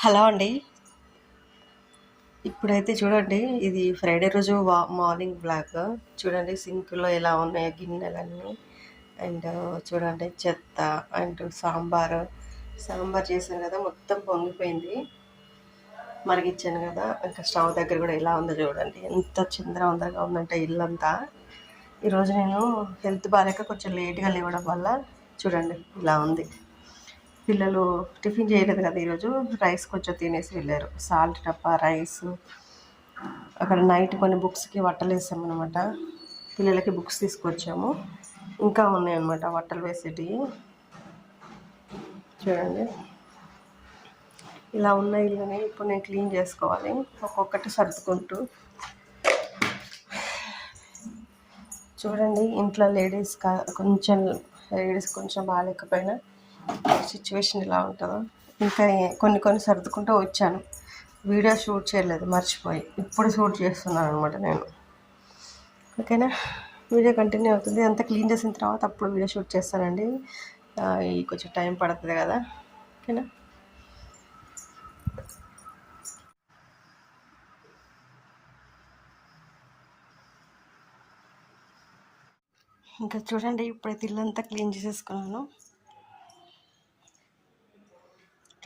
Hello అండి. ఇప్పుడైతే చూడండి ఇది ఫ్రైడే రోజు వా మార్నింగ్ బ్లాగ్. చూడండి సింక్లో ఎలా ఉన్నాయో గిన్నెలన్నీ. అండ్ చూడండి చెత్త అండ్ సాంబార్. సాంబార్ చేశాను కదా మొత్తం పొంగిపోయింది. మరిగిచ్చాను కదా ఇంకా స్టవ్ దగ్గర కూడా ఎలా ఉందో చూడండి. ఎంత చిందరవందరగా ఉందంటే ఇల్లంతా. ఈరోజు నేను హెల్త్ బాగాలేక కొంచెం లేట్గా లేవడం వల్ల చూడండి ఇలా ఉంది. పిల్లలు టిఫిన్ చేయలేదు కదా ఈరోజు. రైస్ కొంచెం తినేసి వెళ్ళారు. సాల్ట్ డబ్బా రైస్. అక్కడ నైట్ కొన్ని బుక్స్కి వట్టలు వేసామన్నమాట. పిల్లలకి బుక్స్ తీసుకొచ్చాము. ఇంకా ఉన్నాయన్నమాట వట్టలు వేసేటివి. చూడండి. ఇలా ఉన్న ఇల్లుని ఇప్పుడు నేను క్లీన్ చేసుకోవాలి. ఒక్కొక్కటి సర్దుకుంటూ. చూడండి ఇంట్లో లేడీస్ కా కొంచెం లేడీస్ కొంచెం బాగాలేకపోయినా సిచ్యువేషన్ ఎలా ఉంటుందో? ఇంకా కొన్ని కొన్ని సర్దుకుంటూ వచ్చాను. వీడియో షూట్ చేయలేదు మర్చిపోయి. ఇప్పుడు షూట్ చేస్తున్నాను అనమాట నేను. ఓకేనా? వీడియో కంటిన్యూ అవుతుంది. అంతా క్లీన్ చేసిన తర్వాత అప్పుడు వీడియో షూట్ చేస్తానండి. ఈ కొంచెం టైం పడుతుంది కదా. ఓకేనా? ఇంకా చూడండి ఇప్పుడైతే ఇల్లంతా క్లీన్ చేసేసుకున్నాను.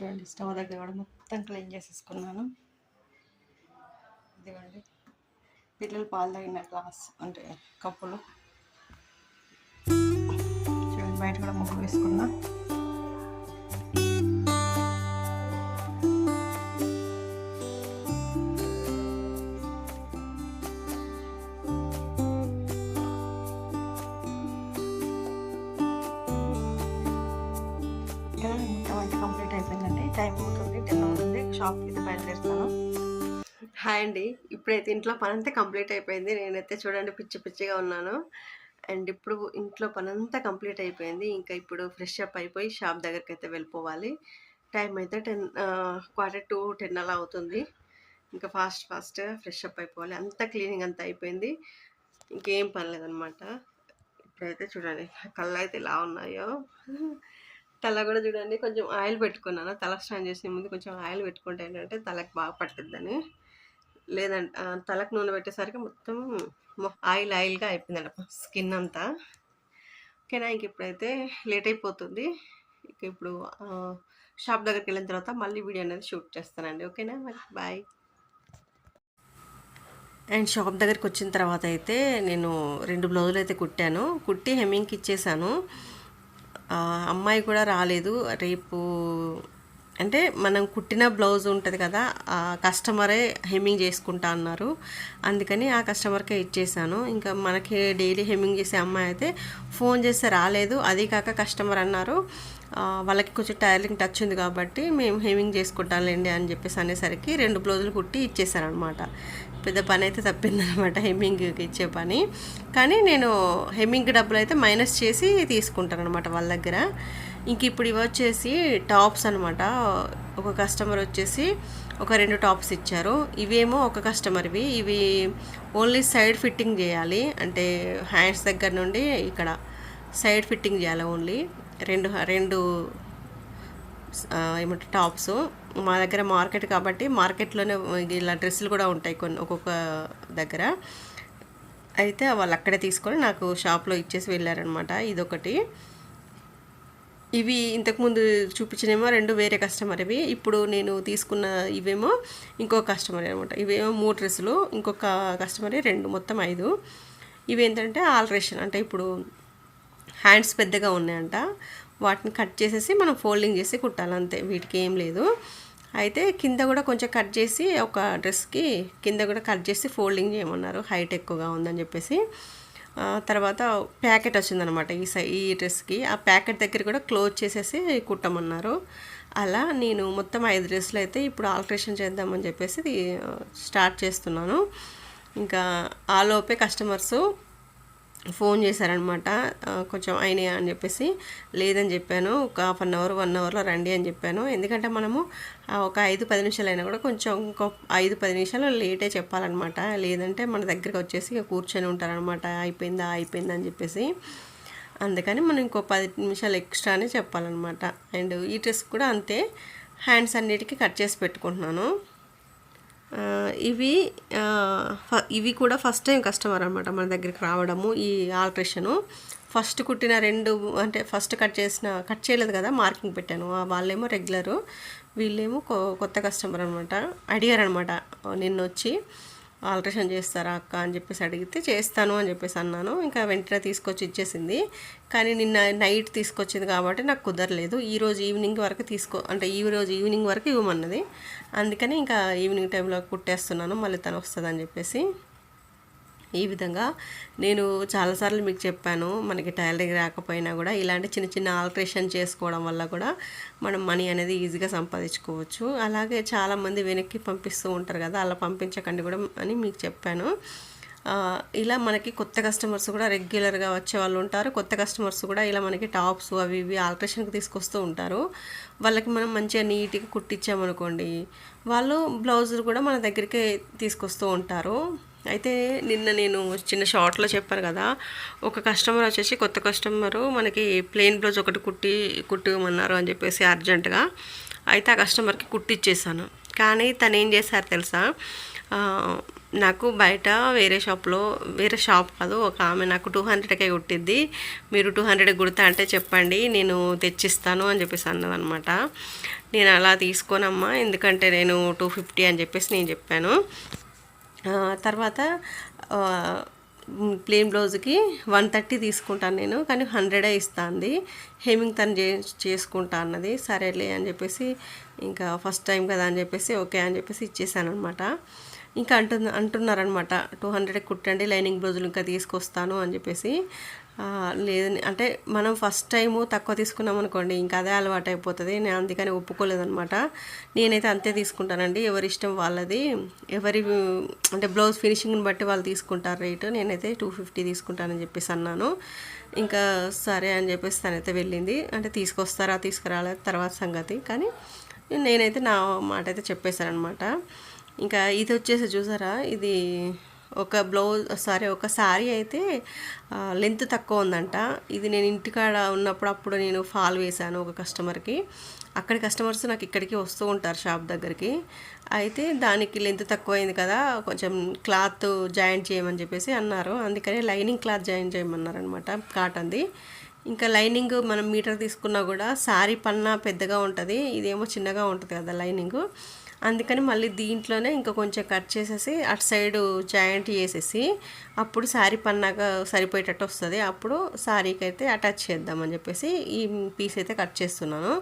చూడండి స్టవ్ దగ్గర కూడా మొత్తం క్లీన్ చేసేసుకున్నాను. ఇదిగోండి పిల్లలు పాలు తాగిన గ్లాస్ అంటే కప్పులు. చూడండి బయట కూడా ముగ్గు వేసుకున్నా. అండి. ఇప్పుడైతే ఇంట్లో పనంతా కంప్లీట్ అయిపోయింది. నేనైతే చూడండి పిచ్చి పిచ్చిగా ఉన్నాను. అండ్ ఇప్పుడు ఇంట్లో పనంతా కంప్లీట్ అయిపోయింది. ఇంకా ఇప్పుడు ఫ్రెష్ అప్ అయిపోయి షాప్ దగ్గరికి అయితే వెళ్ళిపోవాలి. టైం అయితే టెన్ క్వార్టర్ టు టెన్ అలా అవుతుంది. ఇంకా ఫాస్ట్ ఫాస్ట్ ఫ్రెష్ అప్ అయిపోవాలి. అంతా క్లీనింగ్ అంతా అయిపోయింది. ఇంకేం పనిలేదనమాట ఇప్పుడైతే చూడండి కళ్ళు అయితే ఎలా ఉన్నాయో. తల కూడా చూడండి కొంచెం ఆయిల్ పెట్టుకున్నాను. తల స్నానం చేసే ముందు కొంచెం ఆయిల్ పెట్టుకుంటే ఏంటంటే తలకు బాగా పట్టుద్దని. లేదంటే తలకు నూనె పెట్టేసరికి మొత్తం ఆయిల్ ఆయిల్గా అయిపోయిందండి స్కిన్ అంతా. ఓకేనా ఇంక ఇప్పుడైతే లేట్ అయిపోతుంది. ఇక ఇప్పుడు షాప్ దగ్గరికి వెళ్ళిన తర్వాత మళ్ళీ వీడియో అనేది షూట్ చేస్తానండి. ఓకేనా మరి బాయ్. అండ్ షాప్ దగ్గరికి వచ్చిన తర్వాత అయితే నేను రెండు బ్లౌజులు అయితే కుట్టాను. కుట్టి హెమ్మింగ్కి ఇచ్చేసాను. అమ్మాయి కూడా రాలేదు. రేపు అంటే మనం కుట్టిన బ్లౌజ్ ఉంటుంది కదా ఆ కస్టమరే హెమ్మింగ్ చేసుకుంటా అన్నారు. అందుకని ఆ కస్టమర్కే ఇచ్చేసాను. ఇంకా మనకి డైలీ హెమ్మింగ్ చేసే అమ్మాయి అయితే ఫోన్ చేస్తే రాలేదు. అది కాక కస్టమర్ అన్నారు వాళ్ళకి కొంచెం టైలింగ్ టచ్ ఉంది కాబట్టి మేము హెమ్మింగ్ చేసుకుంటాంలేండి అని చెప్పేసి అనేసరికి రెండు బ్లౌజులు కుట్టి ఇచ్చేసారనమాట పెద్ద పని అయితే తప్పిందనమాట హెమ్మింగ్కి ఇచ్చే పని. కానీ నేను హెమ్మింగ్ డబ్బులు అయితే మైనస్ చేసి తీసుకుంటాను అనమాట వాళ్ళ దగ్గర. ఇంక ఇప్పుడు ఇవి వచ్చేసి టాప్స్ అనమాట. ఒక కస్టమర్ వచ్చేసి ఒక రెండు టాప్స్ ఇచ్చారు. ఇవేమో ఒక కస్టమర్వి. ఇవి ఓన్లీ సైడ్ ఫిట్టింగ్ చేయాలి. అంటే హ్యాండ్స్ దగ్గర నుండి ఇక్కడ సైడ్ ఫిట్టింగ్ చేయాలి ఓన్లీ. రెండు రెండు ఏమంటే టాప్స్. మా దగ్గర మార్కెట్ కాబట్టి మార్కెట్లోనే ఇలా డ్రెస్సులు కూడా ఉంటాయి కొన్ని ఒక్కొక్క దగ్గర. అయితే వాళ్ళు అక్కడే తీసుకొని నాకు షాప్లో ఇచ్చేసి వెళ్ళారనమాట ఇదొకటి. ఇవి ఇంతకుముందు చూపించినేమో రెండు వేరే కస్టమర్ ఇవి. ఇప్పుడు నేను తీసుకున్న ఇవేమో ఇంకో కస్టమర్ అనమాట ఇవేమో మూడు డ్రెస్సులు ఇంకొక కస్టమర్ రెండు మొత్తం ఐదు. ఇవి ఏంటంటే ఆల్ట్రేషన్. అంటే ఇప్పుడు హ్యాండ్స్ పెద్దగా ఉన్నాయంట. వాటిని కట్ చేసేసి మనం ఫోల్డింగ్ చేసి కుట్టాలి అంతే వీటికి ఏం లేదు. అయితే కింద కూడా కొంచెం కట్ చేసి ఒక డ్రెస్కి కింద కూడా కట్ చేసి ఫోల్డింగ్ చేయమన్నారు. హైట్ ఎక్కువగా ఉందని చెప్పేసి. తర్వాత ప్యాకెట్ వచ్చిందనమాట ఈ సై ఈ డ్రెస్కి. ఆ ప్యాకెట్ దగ్గర కూడా క్లోజ్ చేసేసి కుట్టమన్నారు. అలా నేను మొత్తం ఐదు డ్రెస్సులు అయితే ఇప్పుడు ఆల్ట్రేషన్ చేద్దామని చెప్పేసి ఇది, స్టార్ట్ చేస్తున్నాను. ఇంకా ఆలోపే కస్టమర్సు ఫోన్ చేశారనమాట. కొంచెం అయినాయా అని చెప్పేసి. లేదని చెప్పాను. ఒక హాఫ్ అన్ అవర్ వన్ అవర్లో రండి అని చెప్పాను. ఎందుకంటే మనము ఒక ఐదు పది నిమిషాలు అయినా కూడా కొంచెం ఇంకో ఐదు పది నిమిషాలు లేటే చెప్పాలన్నమాట లేదంటే మన దగ్గరికి వచ్చేసి కూర్చొని ఉంటారనమాట. అయిపోయిందా అయిపోయిందా అని చెప్పేసి. అందుకని మనం ఇంకో పది నిమిషాలు ఎక్స్ట్రానే చెప్పాలన్నమాట అండ్ ఈ డ్రెస్ కూడా అంతే. హ్యాండ్స్ అన్నిటికీ కట్ చేసి పెట్టుకుంటున్నాను. ఇవి ఫ- ఇవి కూడా ఫస్ట్ టైం కస్టమర్ అనమాట మన దగ్గరికి రావడము ఈ ఆల్ట్రేషను. ఫస్ట్ కుట్టిన రెండు అంటే ఫస్ట్ కట్ చేసిన కట్ చేయలేదు కదా మార్కింగ్ పెట్టాను. ఆ వాళ్ళేమో రెగ్యులరు వీళ్ళేమో కొ- కొత్త కస్టమర్ అనమాట అడిగారు అనమాట నిన్న వచ్చి ఆల్ట్రేషన్ చేస్తారా అక్క అని చెప్పేసి అడిగితే చేస్తాను అని చెప్పేసి అన్నాను. ఇంకా వెంటనే తీసుకొచ్చి ఇచ్చేసింది. కానీ నిన్న నైట్ తీసుకొచ్చింది కాబట్టి నాకు కుదరలేదు. ఈ రోజు ఈవినింగ్ వరకు తీసుకో అంటే ఈ రోజు ఈవినింగ్ వరకు ఇవ్వమన్నది. అందుకని ఇంకా ఈవినింగ్ టైంలో కుట్టేస్తున్నాను. మళ్ళీ తను వస్తుందని చెప్పేసి. ఈ విధంగా నేను చాలాసార్లు మీకు చెప్పాను మనకి టైలరింగ్ రాకపోయినా కూడా ఇలాంటి చిన్న చిన్న ఆల్ట్రేషన్ చేసుకోవడం వల్ల కూడా మనం మనీ అనేది ఈజీగా సంపాదించుకోవచ్చు. అలాగే చాలామంది వెనక్కి పంపిస్తూ ఉంటారు కదా అలా పంపించకండి కూడా అని మీకు చెప్పాను. ఇలా మనకి కొత్త కస్టమర్స్ కూడా రెగ్యులర్గా వచ్చే వాళ్ళు ఉంటారు. కొత్త కస్టమర్స్ కూడా ఇలా మనకి టాప్స్ అవి ఇవి ఆల్ట్రేషన్కి తీసుకొస్తూ ఉంటారు. వాళ్ళకి మనం మంచిగా నీట్గా కుట్టించామనుకోండి వాళ్ళు బ్లౌజులు కూడా మన దగ్గరికి తీసుకొస్తూ ఉంటారు. అయితే నిన్న నేను చిన్న షార్ట్లో చెప్పాను కదా ఒక కస్టమర్ వచ్చేసి కొత్త కస్టమరు మనకి ప్లెయిన్ బ్లౌజ్ ఒకటి కుట్టి కుట్టమన్నారు అని చెప్పేసి అర్జెంటుగా. అయితే ఆ కస్టమర్కి కుట్టిచ్చేసాను. కానీ తను ఏం చేశారు తెలుసా? నాకు బయట వేరే షాప్లో వేరే షాప్ కాదు ఒక ఆమె నాకు టూ హండ్రెడ్కే కుట్టిద్ది. మీరు టూ హండ్రెడ్ కుడతా అంటే చెప్పండి నేను తెచ్చిస్తాను అని చెప్పేసి అన్నదనమాట. నేను అలా తీసుకోనమ్మా ఎందుకంటే నేను టూ ఫిఫ్టీ అని చెప్పేసి నేను చెప్పాను. తర్వాత ప్లెయిన్ బ్లౌజ్కి వన్ థర్టీ తీసుకుంటాను నేను కానీ హండ్రెడే ఇస్తాంది. హేమింగ్ తను చే చేసుకుంటా అన్నది. సరేలే అని చెప్పేసి ఇంకా ఫస్ట్ టైం కదా అని చెప్పేసి ఓకే అని చెప్పేసి ఇచ్చేసాను అనమాట ఇంకా అంటు అంటున్నారనమాట టూ హండ్రెడ్ కుట్టండి లైనింగ్ బ్లౌజులు ఇంకా తీసుకొస్తాను అని చెప్పేసి. లేదు అంటే మనం ఫస్ట్ టైము తక్కువ తీసుకున్నాం అనుకోండి ఇంకా అదే అలవాటు అయిపోతుంది. నేను అందుకని ఒప్పుకోలేదనమాట నేనైతే అంతే తీసుకుంటానండి. ఎవరి ఇష్టం వాళ్ళది. ఎవరి అంటే బ్లౌజ్ ఫినిషింగ్ని బట్టి వాళ్ళు తీసుకుంటారు రేటు నేనైతే టూ ఫిఫ్టీ తీసుకుంటానని చెప్పేసి అన్నాను. ఇంకా సరే అని చెప్పేసి తనైతే వెళ్ళింది. అంటే తీసుకొస్తారా తీసుకురాలేదు తర్వాత సంగతి. కానీ నేనైతే నా మాట అయితే చెప్పేశాను అనమాట ఇంకా ఇది వచ్చేసి చూసారా? ఇది ఒక బ్లౌజ్ సారీ ఒక శారీ అయితే లెంత్ తక్కువ ఉందంట. ఇది నేను ఇంటికాడ ఉన్నప్పుడు అప్పుడు నేను ఫాల్ వేశాను ఒక కస్టమర్కి. అక్కడి కస్టమర్స్ నాకు ఇక్కడికి వస్తూ ఉంటారు షాప్ దగ్గరికి. అయితే దానికి లెంత్ తక్కువైంది కదా కొంచెం క్లాత్ జాయింట్ చేయమని చెప్పేసి అన్నారు. అందుకని లైనింగ్ క్లాత్ జాయిన్ చేయమన్నారు అనమాట కాటన్ది. ఇంకా లైనింగ్ మనం మీటర్ తీసుకున్నా కూడా శారీ పన్నా పెద్దగా ఉంటుంది. ఇదేమో చిన్నగా ఉంటుంది కదా లైనింగ్. అందుకని మళ్ళీ దీంట్లోనే ఇంకా కొంచెం కట్ చేసేసి అటు సైడ్ జాయింట్ చేసేసి అప్పుడు శారీ పన్నాగా సరిపోయేటట్టు వస్తుంది. అప్పుడు శారీకి అయితే అటాచ్ చేద్దామని చెప్పేసి ఈ పీస్ అయితే కట్ చేస్తున్నాను.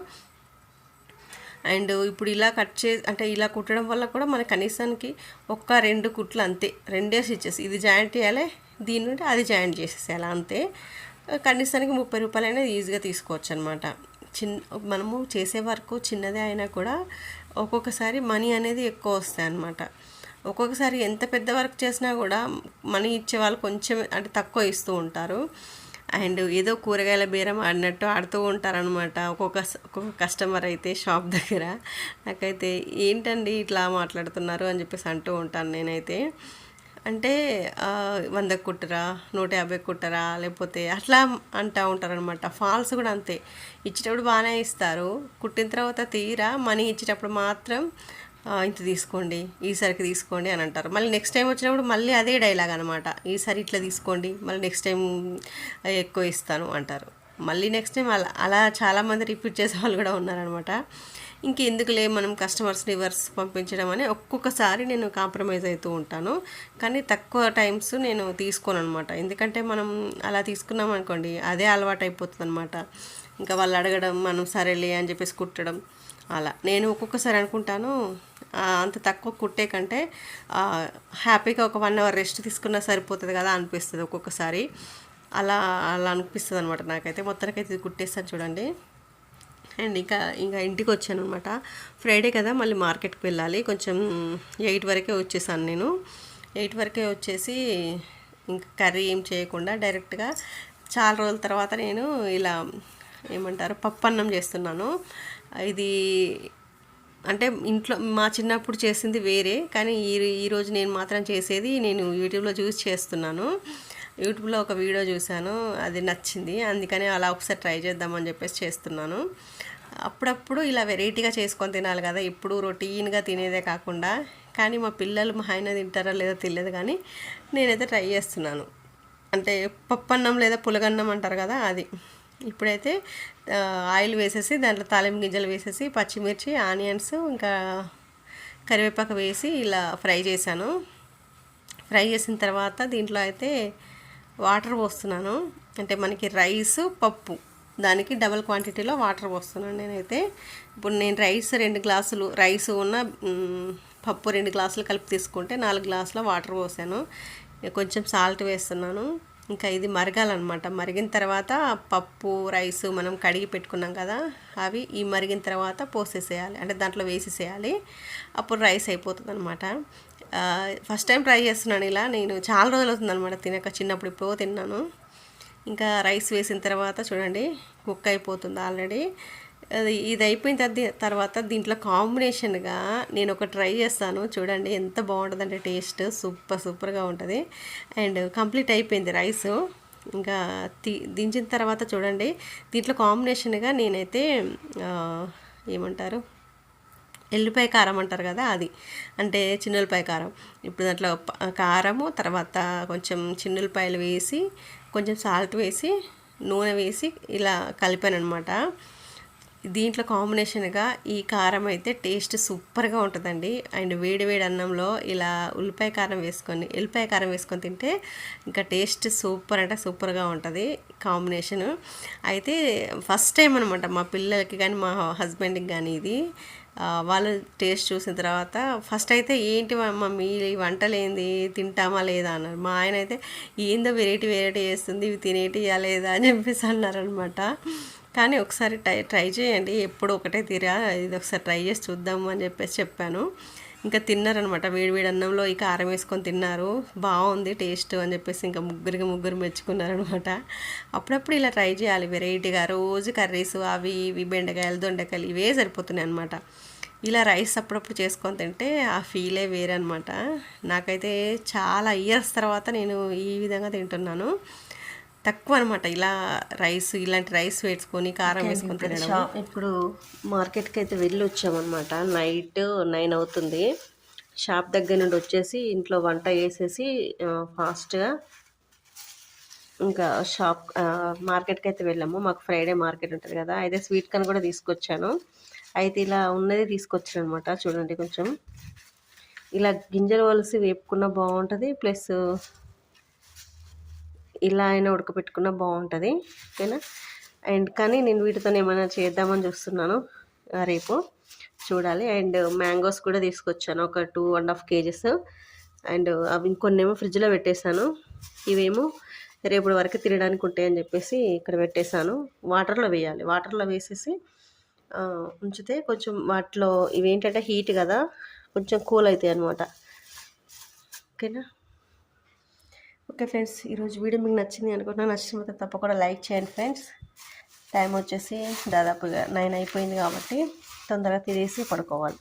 అండ్ ఇప్పుడు ఇలా కట్ చే అంటే ఇలా కుట్టడం వల్ల కూడా మన కనీసానికి ఒక్క రెండు కుట్లు అంతే. రెండే స్టిచ్చెస్. ఇది జాయింట్ చేయాలి దీని నుండి అది జాయింట్ చేసేసేయాలి అంతే. కనీసానికి ముప్పై రూపాయలు ఈజీగా తీసుకోవచ్చు అనమాట చిన్న మనము చేసే వరకు చిన్నదే అయినా కూడా ఒక్కొక్కసారి మనీ అనేది ఎక్కువ వస్తాయి అన్నమాట. ఒక్కొక్కసారి ఎంత పెద్ద వర్క్ చేసినా కూడా మనీ ఇచ్చే వాళ్ళు కొంచెం అంటే తక్కువ ఇస్తూ ఉంటారు. అండ్ ఏదో కూరగాయల బేరం ఆడినట్టు ఆడుతూ ఉంటారనమాట ఒక్కొక్క ఒక్కొక్క కస్టమర్ అయితే షాప్ దగ్గర. నాకైతే ఏంటండి ఇట్లా మాట్లాడుతున్నారు అని చెప్పేసి అంటూ ఉంటాను నేనైతే. అంటే వంద కుట్టరా నూట యాభై కుట్టరా లేకపోతే అట్లా అంటూ ఉంటారనమాట ఫాల్స్ కూడా అంతే. ఇచ్చేటప్పుడు బాగానే ఇస్తారు. కుట్టిన తర్వాత తీరా మనీ ఇచ్చేటప్పుడు మాత్రం ఇంత తీసుకోండి ఈసారికి తీసుకోండి అని అంటారు. మళ్ళీ నెక్స్ట్ టైం వచ్చినప్పుడు మళ్ళీ అదే డైలాగ్ అనమాట ఈసారి ఇట్లా తీసుకోండి మళ్ళీ నెక్స్ట్ టైం ఎక్కువ ఇస్తాను అంటారు. మళ్ళీ నెక్స్ట్ టైం అలా అలా చాలామంది రిపీట్ చేసే వాళ్ళు కూడా ఉన్నారనమాట ఇంకెందుకులే మనం కస్టమర్స్ రివర్స్ పంపించడం అని ఒక్కొక్కసారి నేను కాంప్రమైజ్ అవుతూ ఉంటాను. కానీ తక్కువ టైమ్స్ నేను తీసుకోను అనమాట ఎందుకంటే మనం అలా తీసుకున్నాం అనుకోండి అదే అలవాటు అయిపోతుంది అనమాట ఇంకా వాళ్ళు అడగడం మనం సరేలే అని చెప్పేసి కుట్టడం అలా. నేను ఒక్కొక్కసారి అనుకుంటాను అంత తక్కువ కుట్టే కంటే హ్యాపీగా ఒక వన్ అవర్ రెస్ట్ తీసుకున్నా సరిపోతుంది కదా అనిపిస్తుంది ఒక్కొక్కసారి. అలా అలా అనిపిస్తుంది అనమాట నాకైతే. మొత్తానికైతే ఇది కుట్టేస్తాను చూడండి. అండ్ ఇంకా ఇంకా ఇంటికి వచ్చాను అనమాట ఫ్రైడే కదా మళ్ళీ మార్కెట్కి వెళ్ళాలి. కొంచెం ఎయిట్ వరకే వచ్చేసాను నేను. ఎయిట్ వరకే వచ్చేసి ఇంకా కర్రీ ఏం చేయకుండా డైరెక్ట్గా చాలా రోజుల తర్వాత నేను ఇలా ఏమంటారు పప్పు అన్నం చేస్తున్నాను. ఇది అంటే ఇంట్లో మా చిన్నప్పుడు చేసింది వేరే కానీ ఈ ఈరోజు నేను మాత్రం చేసేది నేను యూట్యూబ్లో చూసి చేస్తున్నాను. యూట్యూబ్లో ఒక వీడియో చూశాను అది నచ్చింది అందుకని అలా ఒకసారి ట్రై చేద్దామని చెప్పేసి చేస్తున్నాను. అప్పుడప్పుడు ఇలా వెరైటీగా చేసుకొని తినాలి కదా ఇప్పుడు రొటీన్గా తినేదే కాకుండా కానీ మా పిల్లలు మా ఆయన తింటారా లేదో తెలియదు కానీ నేనైతే ట్రై చేస్తున్నాను. అంటే పప్పన్నం లేదా పులగన్నం అంటారు కదా అది. ఇప్పుడైతే ఆయిల్ వేసేసి దాంట్లో తాలింపు గింజలు వేసేసి పచ్చిమిర్చి ఆనియన్స్ ఇంకా కరివేపాకు వేసి ఇలా ఫ్రై చేశాను. ఫ్రై చేసిన తర్వాత దీంట్లో అయితే వాటర్ పోస్తున్నాను. అంటే మనకి రైస్ పప్పు. దానికి డబల్ క్వాంటిటీలో వాటర్ పోస్తున్నాను నేనైతే. ఇప్పుడు నేను రైస్ రెండు గ్లాసులు రైస్ ఉన్న పప్పు రెండు గ్లాసులు కలిపి తీసుకుంటే నాలుగు గ్లాసుల వాటర్ పోసాను. కొంచెం సాల్ట్ వేస్తున్నాను. ఇంకా ఇది మరగాలన్నమాట. మరిగిన తర్వాత పప్పు రైస్ మనం కడిగి పెట్టుకున్నాం కదా అవి ఈ మరిగిన తర్వాత పోసేసేయాలి. అంటే దాంట్లో వేసేసేయాలి. అప్పుడు రైస్ అయిపోతుంది అనమాట ఫస్ట్ టైం ట్రై చేస్తున్నాను ఇలా. నేను చాలా రోజులు అవుతుంది అనమాట తినక చిన్నప్పుడు ఇప్పుడు తిన్నాను. ఇంకా రైస్ వేసిన తర్వాత చూడండి కుక్ అయిపోతుంది ఆల్రెడీ. ఇది అయిపోయిన తర్వాత దీంట్లో కాంబినేషన్గా నేను ఒక ట్రై చేస్తాను. చూడండి ఎంత బాగుంటుందంటే టేస్ట్ సూపర్ సూపర్గా ఉంటుంది. అండ్ కంప్లీట్ అయిపోయింది రైస్. ఇంకా తి దించిన తర్వాత చూడండి దీంట్లో కాంబినేషన్గా నేనైతే ఏమంటారు? ఎల్లిపాయ కారం అంటారు కదా అది. అంటే చిన్నులపాయ కారం. ఇప్పుడు దాంట్లో కారము తర్వాత కొంచెం చిన్నులపాయలు వేసి కొంచెం సాల్ట్ వేసి నూనె వేసి ఇలా కలిపాను అనమాట దీంట్లో కాంబినేషన్గా ఈ కారం అయితే టేస్ట్ సూపర్గా ఉంటుందండి. అండ్ వేడి వేడి అన్నంలో ఇలా ఉల్లిపాయ కారం వేసుకొని ఉల్లిపాయ కారం వేసుకొని తింటే ఇంకా టేస్ట్ సూపర్ అంటే సూపర్గా ఉంటుంది కాంబినేషన్. అయితే ఫస్ట్ టైం అనమాట మా పిల్లలకి కానీ మా హస్బెండ్కి కానీ ఇది. వాళ్ళు టేస్ట్ చూసిన తర్వాత ఫస్ట్ అయితే ఏంటి మమ్మీ ఈ వంటలు ఏంది? తింటామా లేదా అన్నారు. మా ఆయన అయితే ఏందో వెరైటీ వెరైటీ చేస్తుంది ఇవి తినేటియా లేదా అని చెప్పేసి అన్నారనమాట కానీ ఒకసారి ట్రై ట్రై చేయండి. ఎప్పుడు ఒకటే తీరా ఇది ఒకసారి ట్రై చేసి చూద్దాము అని చెప్పేసి చెప్పాను. ఇంకా తిన్నారనమాట వేడి వేడి అన్నంలో ఈ కారం వేసుకొని తిన్నారు. బాగుంది టేస్ట్ అని చెప్పేసి ఇంకా ముగ్గురికి ముగ్గురు మెచ్చుకున్నారనమాట అప్పుడప్పుడు ఇలా ట్రై చేయాలి. వెరైటీగా రోజు కర్రీస్ అవి ఇవి బెండకాయలు దొండకాయలు ఇవే సరిపోతున్నాయి అనమాట ఇలా రైస్ అప్పుడప్పుడు చేసుకొని తింటే ఆ ఫీలే వేరే అనమాట నాకైతే చాలా ఇయర్స్ తర్వాత నేను ఈ విధంగా తింటున్నాను. తక్కువ అనమాట ఇలా రైస్ ఇలాంటి రైస్ వేసుకొని కారం వేసుకొని తినడం ఇప్పుడు మార్కెట్కి అయితే వెళ్ళి వచ్చామన్నమాట నైట్ నైన్ అవుతుంది. షాప్ దగ్గర నుండి వచ్చేసి ఇంట్లో వంట వేసేసి ఫాస్ట్గా ఇంకా షాప్ మార్కెట్కి అయితే వెళ్ళాము. మాకు ఫ్రైడే మార్కెట్ ఉంటుంది కదా. అయితే స్వీట్ కన్ కూడా తీసుకొచ్చాను. అయితే ఇలా ఉన్నది తీసుకొచ్చాను అనమాట చూడండి కొంచెం. ఇలా గింజలు వలిసి వేపుకున్న బాగుంటుంది. ప్లస్ ఇలా అయినా ఉడకపెట్టుకున్న బాగుంటుంది. ఓకేనా? అండ్ కానీ నేను వీటితో ఏమైనా చేద్దామని చూస్తున్నాను. రేపు చూడాలి. అండ్ మ్యాంగోస్ కూడా తీసుకొచ్చాను. ఒక two and half kgs. And అవి ఇంకొన్నేమో ఫ్రిడ్జ్లో పెట్టేశాను. ఇవేమో రేపటి వరకు తినడానికి ఉంటాయని చెప్పేసి ఇక్కడ పెట్టేశాను. వాటర్లో వేయాలి. వాటర్లో వేసేసి ఉంచితే కొంచెం వాటిలో ఇవేంటంటే హీట్ కదా కొంచెం కూల్ అవుతాయి అనమాట ఓకేనా? ఓకే ఫ్రెండ్స్ ఈరోజు వీడియో మీకు నచ్చింది అనుకుంటున్నా నచ్చినట్టు తప్పకుండా లైక్ చేయండి ఫ్రెండ్స్. టైం వచ్చేసి దాదాపుగా నైన్ అయిపోయింది కాబట్టి తొందరగా తినేసి పడుకోవాలి.